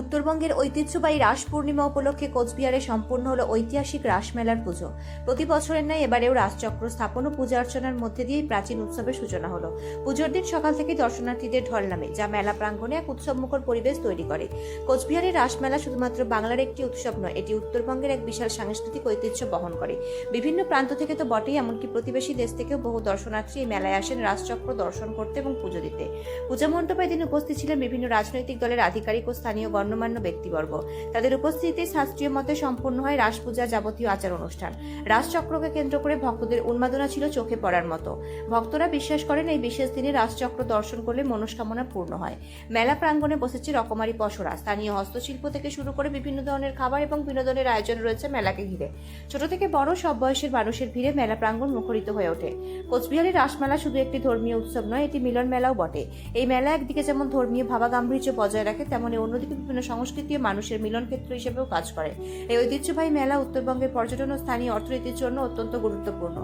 উত্তরবঙ্গের ঐতিহ্যবাহী রাস পূর্ণিমা উপলক্ষে কোচবিহারে সম্পূর্ণ হলো ঐতিহাসিক রাসমেলার পুজো। প্রতি বছরের ন্যায় এবারেও রাসচক্র স্থাপন ও পূজা অর্চনার মধ্যে দিয়েই প্রাচীন উৎসবের সূচনা হলো। পুজোর দিন সকাল থেকে দর্শনার্থীদের ঢল নামে, যা মেলা প্রাঙ্গণে এক উৎসবমুখর পরিবেশ তৈরি করে। কোচবিহারের রাসমেলা শুধুমাত্র বাংলার একটি উৎসব নয়, এটি উত্তরবঙ্গের এক বিশাল সাংস্কৃতিক ঐতিহ্য বহন করে। বিভিন্ন প্রান্ত থেকে তো বটেই, এমনকি প্রতিবেশী দেশ থেকেও বহু দর্শনার্থী এই মেলায় আসেন রাসচক্র দর্শন করতে এবং পুজো দিতে। পূজা মণ্ডপে দিন উপস্থিত ছিলেন বিভিন্ন রাজনৈতিক দলের আধিকারিক ও স্থানীয় গণ্যমান্য ব্যক্তিবর্গ। তাদের উপস্থিতিতে শাস্ত্রীয় মতে সম্পূর্ণ হয় রাস পূজা যাবতীয় আচার অনুষ্ঠান। রাসচক্রকে কেন্দ্র করে ভক্তদের উন্মাদনা ছিল চোখে পড়ার মতো। ভক্তরা বিশ্বাস করেন এই বিশেষ দিনে রাসচক্র দর্শন করলে মনস্কামনা পূর্ণ হয়। মেলা প্রাঙ্গণে বসেছে রকমারি পসরা স্থানীয় হস্তশিল্প থেকে শুরু করে বিভিন্ন ধরনের খাবার এবং বিনোদনের আয়োজন রয়েছে মেলাকে ঘিরে। ছোট থেকে বড় সব বয়সের মানুষের ভিড়ে মেলা প্রাঙ্গণ মুখরিত হয়ে ওঠে। কোচবিহারের রাসমেলা শুধু একটি ধর্মীয় উৎসব নয়, এটি মিলন মেলাও বটে। এই মেলা একদিকে যেমন ধর্মীয় ভাবাগাম্ভীর্য বজায় রাখে, তেমনি অন্যদিকে বিভিন্ন সংস্কৃতি ও মানুষের মিলন ক্ষেত্র হিসেবেও কাজ করে। এই ঐতিহ্যবাহী মেলা উত্তরবঙ্গের পর্যটন ও স্থানীয় অর্থনীতির জন্য অত্যন্ত গুরুত্বপূর্ণ।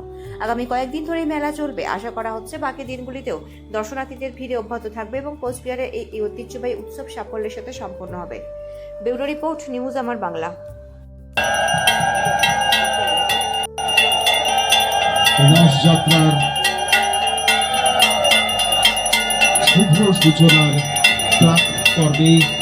আগামী কয়েকদিন ধরে মেলা চলবে। আশা করা হচ্ছে বাকি দিনগুলিতেও দর্শনার্থীদের ভিড়ে অব্যাহত থাকবে এবং কোচবিহারের এই ঐতিহ্যবাহী উৎসব সাফল্যের সাথে সম্পন্ন হবে। ব্যুরো রিপোর্ট, নিউজ আমার বাংলা। শুভ সূচনার প্রাক পর্বে